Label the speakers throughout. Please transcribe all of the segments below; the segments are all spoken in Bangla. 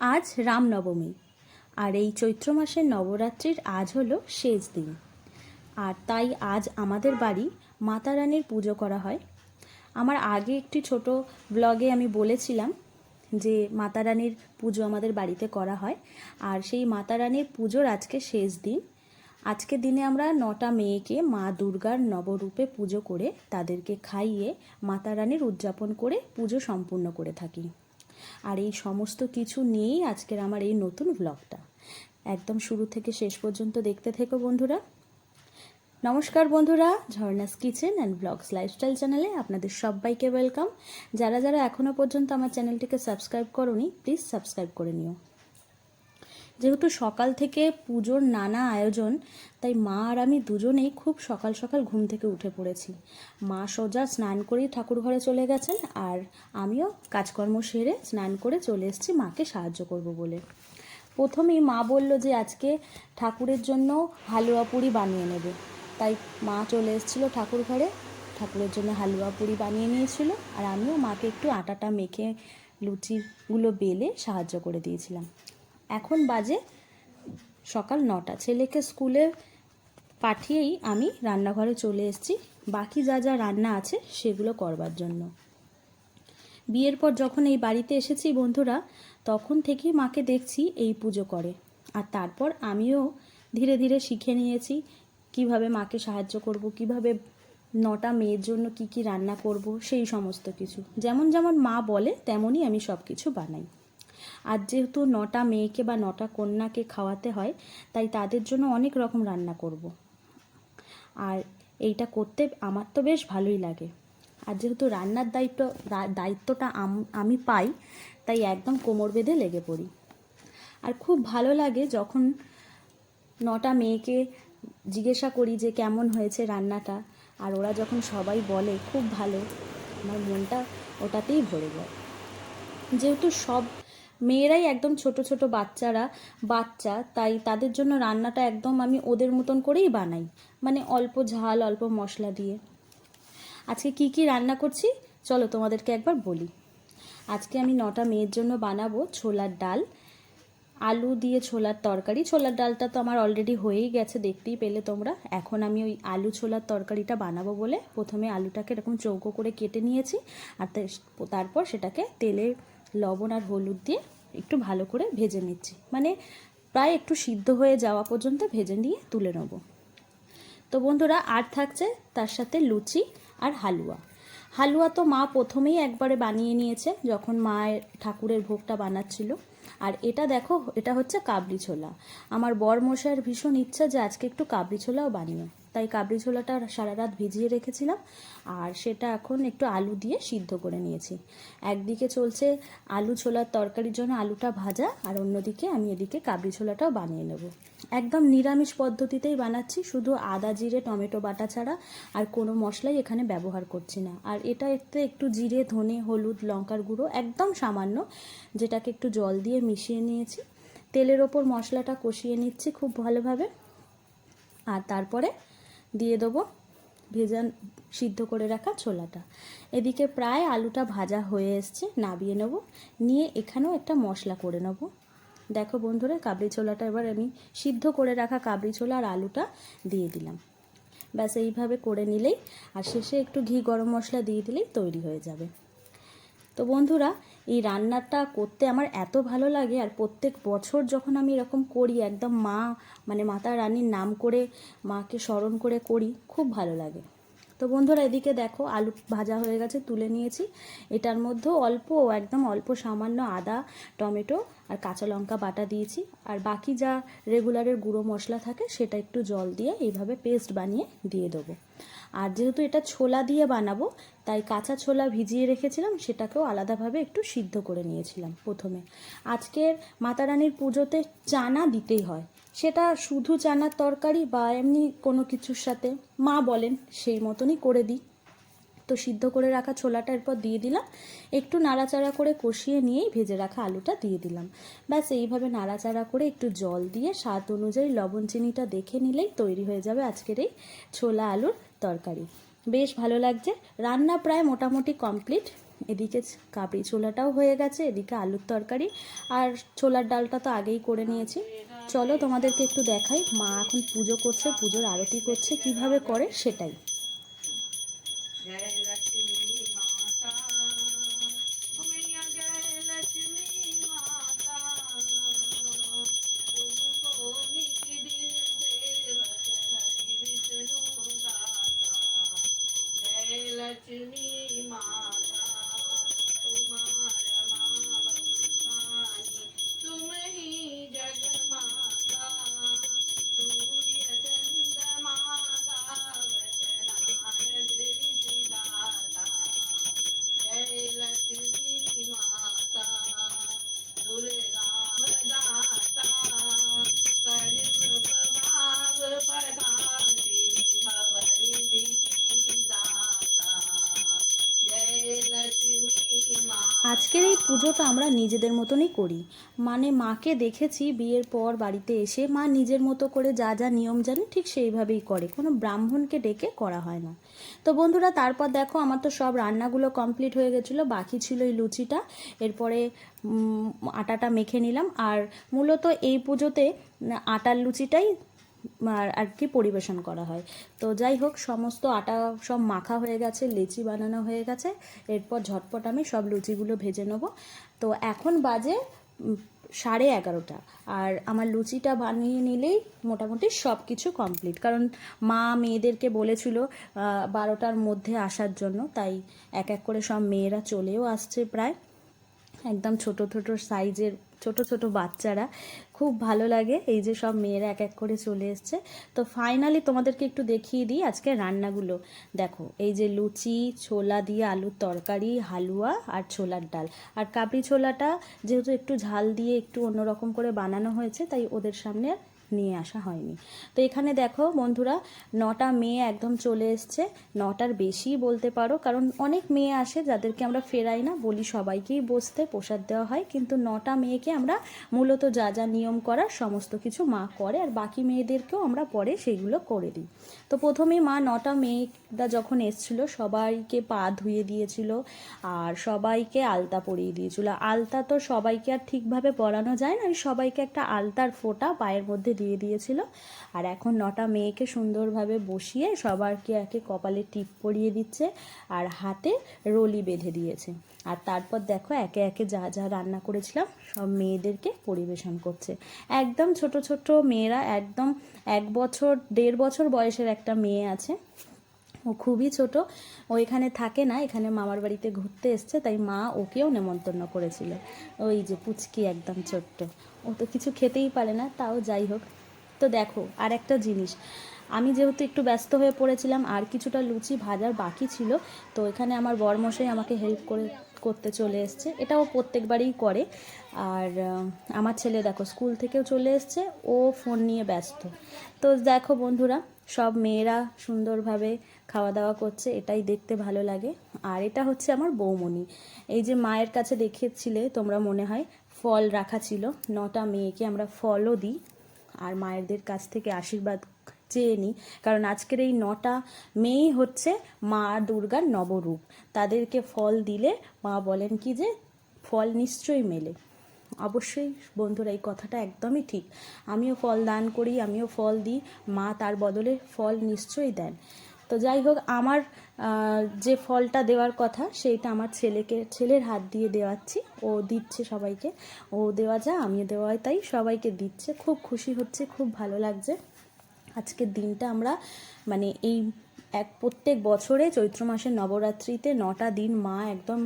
Speaker 1: আজ রামনবমী। আর এই চৈত্র মাসের নবরাত্রির আজ হলো শেষ দিন। আর তাই আজ আমাদের বাড়ি মাতা রানীর পুজো করা হয়। আমার আগে একটি ছোট ব্লগে আমি বলেছিলাম যে মাতা রানীর পুজো আমাদের বাড়িতে করা হয়। আর সেই মাতা রানীর পুজোর আজকে শেষ দিন। আজকে দিনে আমরা নটা মেয়েকে মা দুর্গার নবরূপে পুজো করে তাদেরকে খাইয়ে মাতা রানীর উদযাপন করে পুজো সম্পূর্ণ করে থাকি। আর এই সমস্ত কিছু নিয়েই আজকের আমার এই নতুন ব্লগটা একদম শুরু থেকে শেষ পর্যন্ত দেখতে থেকো বন্ধুরা। নমস্কার বন্ধুরা, Jharna's kitchen and vlogs lifestyle চ্যানেলে আপনাদের সবাইকে ওয়েলকাম যারা যারা এখনও পর্যন্ত আমার চ্যানেলটিকে সাবস্ক্রাইব করনি প্লিজ সাবস্ক্রাইব করে নিও। যেহেতু সকাল থেকে পুজোর নানা আয়োজন, তাই মা আর আমি দুজনেই খুব সকাল সকাল ঘুম থেকে উঠে পড়েছি। মা সোজা স্নান করেই ঠাকুর ঘরে চলে গেছেন আর আমিও কাজকর্ম সেরে স্নান করে চলে এসেছি মাকে সাহায্য করব বলে। প্রথমেই মা বলল যে আজকে ঠাকুরের জন্য হালুয়া পুরি বানিয়ে নেবে। তাই মা চলে এসেছিল ঠাকুর ঘরে, ঠাকুরের জন্য হালুয়া পুরি বানিয়ে নিয়েছিল আর আমিও মাকে একটু আটাটা মেখে লুচিগুলো বেলে সাহায্য করে দিয়েছিলাম। এখন বাজে সকাল নটা। ছেলেকে স্কুলে পাঠিয়েই আমি রান্নাঘরে চলে এসেছি। বাকি যা যা রান্না আছে সেগুলো করবার জন্য। বিয়ের পর যখন এই বাড়িতে এসেছি বন্ধুরা, তখন থেকেই মাকে দেখছি এই পুজো করে। আর তারপর আমিও ধীরে ধীরে শিখে নিয়েছি কীভাবে মাকে সাহায্য করব, কীভাবে নটা মেয়ের জন্য কি কি রান্না করব, সেই সমস্ত কিছু। যেমন যেমন মা বলে, তেমনই আমি সব কিছু বানাই। আর যেহেতু নটা মেয়েকে বা নটা কন্যাকে খাওয়াতে হয়, তাই তাদের জন্য অনেক রকম রান্না করব। আর এইটা করতে আমার তো বেশ ভালোই লাগে। আর যেহেতু রান্নার দায়িত্ব দায়িত্বটা আমি পাই, তাই একদম কোমর বেঁধে লেগে পড়ি। আর খুব ভালো লাগে যখন নটা মেয়েকে জিজ্ঞাসা করি যে কেমন হয়েছে রান্নাটা, আর ওরা যখন সবাই বলে, খুব ভালো। আমার মনটা ওটাতেই ভরে যায়। যেহেতু সব মেয়েরাই একদম ছোট ছোট বাচ্চারা, বাচ্চা, তাই তাদের জন্য রান্নাটা একদম আমি ওদের মতন করেই বানাই। মানে অল্প ঝাল, অল্প মশলা দিয়ে। আজকে কি কি রান্না করছি? চলো তোমাদেরকে একবার বলি। আজকে আমি নটা মেয়ের জন্য বানাবো ছোলার ডাল। আলু দিয়ে ছোলার তরকারি। ছোলার ডালটা তো আমার অলরেডি হয়েই গেছে, দেখতেই পেলে তোমরা। এখন আমি ওই আলু ছোলার তরকারিটা বানাবো বলে প্রথমে আলুটাকে এরকম চৌকো করে কেটে নিয়েছি, আর তারপর সেটাকে তেলে লবণ আর হলুদ দিয়ে একটু ভালো করে ভেজে নিচ্ছি। মানে প্রায় একটু সিদ্ধ হয়ে যাওয়া পর্যন্ত ভেজে নিয়ে তুলে নেব। তো বন্ধুরা, আর থাকছে তার সাথে লুচি আর হালুয়া। হালুয়া তো মা প্রথমেই একবারে বানিয়ে নিয়েছে যখন মায়ের ঠাকুরের ভোগটা বানাচ্ছিল। আর এটা দেখো, এটা হচ্ছে কাবলি ছোলা। আমার বর মশাইয়ের ভীষণ ইচ্ছা যে আজকে একটু কাবলি ছোলাও বানিয়ে। তাই কাবলি ছোলাটা সারা রাত ভিজিয়ে রেখেছিলাম আর সেটা এখন একটু আলু দিয়ে সিদ্ধ করে নিয়েছি। একদিকে চলছে আলু ছোলার তরকারির জন্য আলুটা ভাজা আর অন্যদিকে আমি এদিকে কাবলি ছোলাটাও বানিয়ে নেব। একদম নিরামিষ পদ্ধতিতেই বানাচ্ছি, শুধু আদা জিরে, টমেটো বাটা ছাড়া আর কোনো মশলাই এখানে ব্যবহার করছি না। আর এটা এতে একটু জিরে, ধনে, হলুদ, লঙ্কার গুঁড়ো একদম সামান্য যেটাকে একটু জল দিয়ে মিশিয়ে নিয়েছি। তেলের ওপর মশলাটা কষিয়ে নিচ্ছি খুব ভালোভাবে। আর তারপরে দিয়ে দেবো ভেজা সিদ্ধ করে রাখা ছোলাটা। এদিকে প্রায় আলুটা ভাজা হয়ে এসছে, নাবিয়ে নেব। নিয়ে এখানেও একটা মশলা করে নেব। দেখো বন্ধুরা, কাবলি ছোলাটা এবার আমি সিদ্ধ করে রাখা কাবলি ছোলা আর আলুটা দিয়ে দিলাম। ব্যাস, এইভাবে করে নিলেই আর শেষে একটু ঘি গরম মশলা দিয়ে দিলেই তৈরি হয়ে যাবে। তো বন্ধুরা এই রান্নাটা করতে আমার এত ভালো লাগে আর প্রত্যেক বছর যখন আমি এরকম করি, একদম মা মানে মাতা রানীর নাম করে মাকে স্মরণ করে করি, খুব ভালো লাগে। তো বন্ধুরা এদিকে দেখো, আলু ভাজা হয়ে গেছে, তুলে নিয়েছি। এটার মধ্যেও অল্প, একদম অল্প সামান্য আদা, টমেটো আর কাঁচা লঙ্কা বাটা দিয়েছি। আর বাকি যা রেগুলারের গুঁড়ো মশলা থাকে, সেটা একটু জল দিয়ে এইভাবে পেস্ট বানিয়ে দিয়ে দেবো। আর যেহেতু এটা ছোলা দিয়ে বানাবো, তাই কাঁচা ছোলা ভিজিয়ে রেখেছিলাম, সেটাকেও আলাদাভাবে একটু সিদ্ধ করে নিয়েছিলাম প্রথমে। আজকের মাতা রানীর পুজোতে চানা দিতেই হয়। সেটা শুধু চানার তরকারি বা এমনি কোনো কিছুর সাথে মা বলেন, সেই মতনই করে দিই। তো সিদ্ধ করে রাখা ছোলাটা এরপর দিয়ে দিলাম। একটু নাড়াচাড়া করে কষিয়ে নিয়েই ভেজে রাখা আলুটা দিয়ে দিলাম। ব্যাস, এইভাবে নাড়াচাড়া করে একটু জল দিয়ে স্বাদ অনুযায়ী লবণ চিনিটা দেখে নিলেই তৈরি হয়ে যাবে আজকের এই ছোলা আলুর তরকারি। বেশ ভালো লাগছে। রান্না প্রায় মোটামুটি কমপ্লিট। এদিকে কাবড়ি ছোলাটাও হয়ে গেছে, এদিকে আলুর তরকারি। আর ছোলার ডালটা তো আগেই করে নিয়েছি। চলো তোমাদেরকে একটু দেখাই। মা এখন পুজো করছে, পুজোর আরতি করছে, কীভাবে করে সেটাই।
Speaker 2: to me.
Speaker 1: আজকের এই পুজোটা আমরা নিজেদের মতনই করি। মানে মাকে দেখেছি বিয়ের পর বাড়িতে এসে, মা নিজের মতো করে যা যা নিয়ম জানে ঠিক সেইভাবেই করে। কোনো ব্রাহ্মণকে ডেকে করা হয় না। তো বন্ধুরা, তারপর দেখো আমার তো সব রান্নাগুলো কমপ্লিট হয়ে গেছিল। বাকি ছিল এই লুচিটা। এরপরে আটাটা মেখে নিলাম। আর মূলত এই পুজোতে আটার লুচিটাই আর কি পরিবেশন করা হয়। তো যাই হোক, সমস্ত আটা সব মাখা হয়ে গেছে, লেচি বানানো হয়ে গেছে। এরপর ঝটপট আমি সব লুচিগুলো ভেজে নেব। তো এখন বাজে সাড়ে এগারোটা। আর আমার লুচিটা বানিয়ে নিলেই মোটামুটি সব কিছু কমপ্লিট। কারণ মা মেয়েদেরকে বলেছিল বারোটার মধ্যে আসার জন্য। তাই এক এক করে সব মেয়েরা চলেও আসছে প্রায়। একদম ছোট ছোট সাইজের ছোট ছোট বাচ্চারা, খুব ভালো লাগে। এই যে সব মেয়েরা এক এক করে চলে এসছে। তো ফাইনালি তোমাদেরকে একটু দেখিয়ে দিই আজকে রান্নাগুলো। দেখো, এই যে লুচি, ছোলা দিয়ে আলুর তরকারি, হালুয়া আর ছোলার ডাল। আর কাবলি ছোলাটা যেহেতু একটু ঝাল দিয়ে একটু অন্যরকম করে বানানো হয়েছে, তাই ওদের সামনে নিয়ে আসা হয়নি। তো এখানে দেখো বন্ধুরা, নটা মেয়ে একদম চলে এসছে। নটার বেশি বলতে পারো, কারণ অনেক মেয়ে আসে যাদেরকে আমরা ফেরাই না, বলি সবাইকেই বসতে, প্রসাদ দেওয়া হয়। কিন্তু নটা মেয়েকে আমরা মূলত যা যা নিয়ম করার সমস্ত কিছু মা করে, আর বাকি মেয়েদেরকেও আমরা পরে সেইগুলো করে দিই। তো প্রথমে মা নটা মেয়েরা যখন এসছিল, সবাইকে পা ধুয়ে দিয়েছিল, আর সবাইকে আলতা পরিয়ে দিয়েছিল। আলতা তো সবাইকে আর ঠিকভাবে পরানো যায় না, সবাইকে একটা আলতার ফোঁটা পায়ের মধ্যে দিয়ে দিয়েছিল। আর এখন নটা মেয়েকে সুন্দরভাবে বসিয়ে সবারকে একে কপালে টিপ পরিয়ে দিচ্ছে আর হাতে রলি বেঁধে দিয়েছে। আর তারপর দেখো একে একে যা যা রান্না করেছিলাম সব মেয়েদেরকে পরিবেশন করছে। একদম ছোট ছোট মেয়েরা, একদম এক বছর, দেড় বছর বয়সের একটা মেয়ে আছে। ও খুবই ছোট। ও এখানে থাকে না, এখানে মামার বাড়িতে ঘুরতে এসছে, তাই মা ওকেও নেমন্তন্ন করেছিল। ওই যে পুচকি একদম ছোট্ট। ও তো কিছু খেতেই পারে না, তাও যাই হোক। তো দেখো আর একটা জিনিস। আমি যেহেতু একটু ব্যস্ত হয়ে পড়েছিলাম, আর কিছুটা লুচি ভাজার বাকি ছিল, তো এখানে আমার বরমশাই আমাকে হেল্প করে করতে চলে এসছে। এটাও প্রত্যেকবারই করে। আর আমার ছেলে দেখো, স্কুল থেকেও চলে এসছে, ও ফোন নিয়ে ব্যস্ত। তো দেখো বন্ধুরা, সব মেয়েরা সুন্দরভাবে খাওয়া দাওয়া করছে, এটাই দেখতে ভালো লাগে। আর এটা হচ্ছে আমার বৌমণি। এই যে মায়ের কাছে দেখিয়েছিলে, তোমরা মনে হয় ফল রাখা ছিল। নটা মেয়েকে আমরা ফলও দিই আর মায়েদের কাছ থেকে আশীর্বাদ চেয়ে নিই। কারণ আজকের এই নটা মেয়েই হচ্ছে মা দুর্গার নবরূপ। তাদেরকে ফল দিলে মা বলেন কি যে, ফল নিশ্চয়ই মেলে। অবশ্যই বন্ধুরা, এই কথাটা একদমই ঠিক। আমিও ফল দান করি, আমিও ফল দিই, মা তার বদলে ফল নিশ্চয়ই দেন। তো যাই হোক, আমার যে ফলটা দেওয়ার কথা, সেইটা আমার ছেলেকে, ছেলের হাত দিয়ে দেওয়াচ্ছি। ও দিচ্ছে সবাইকে। ও দেওয়া যা, আমিও দেওয়া তাই সবাইকে দিচ্ছে। খুব খুশি হচ্ছে, খুব ভালো লাগছে। আজকের দিনটা আমরা মানে এই এক, প্রত্যেক বছরে চৈত্র মাসের নবরাত্রিতে নটা দিন মা একদম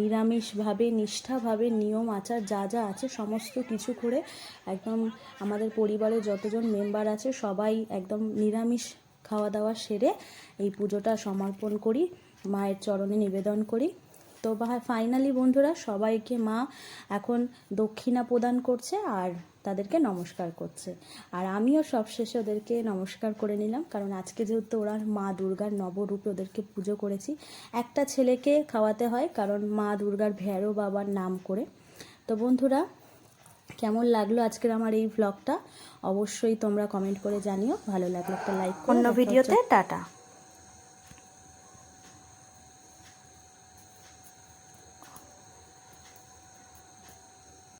Speaker 1: নিরামিষভাবে, নিষ্ঠাভাবে নিয়ম, আচার যা যা আছে, সমস্ত কিছু করে একদম আমাদের পরিবারের যতজন মেম্বার আছে, সবাই একদম নিরামিষ খাওয়া দাওয়া সেরে এই পুজোটা সমর্পণ করি, মায়ের চরণে নিবেদন করি। তো ফাইনালি বন্ধুরা, সবাইকে মা এখন দক্ষিণা প্রদান করছে আর তাদেরকে নমস্কার করছে। আর আমিও সবশেষে ওদেরকে নমস্কার করে নিলাম, কারণ আজকে যেহেতু ওরা মা দুর্গার নবরূপে ওদেরকে পুজো করেছি, একটা ছেলেকে খাওয়াতে হয়, কারণ মা দুর্গার ভেরো বাবার নাম করে। তো বন্ধুরা কেমন লাগল আজকের আমার এই ভ্লগটা অবশ্যই তোমরা কমেন্ট করে জানিও। ভালো লাগল একটা লাইক
Speaker 3: অন্য ভিডিওতে টাটা।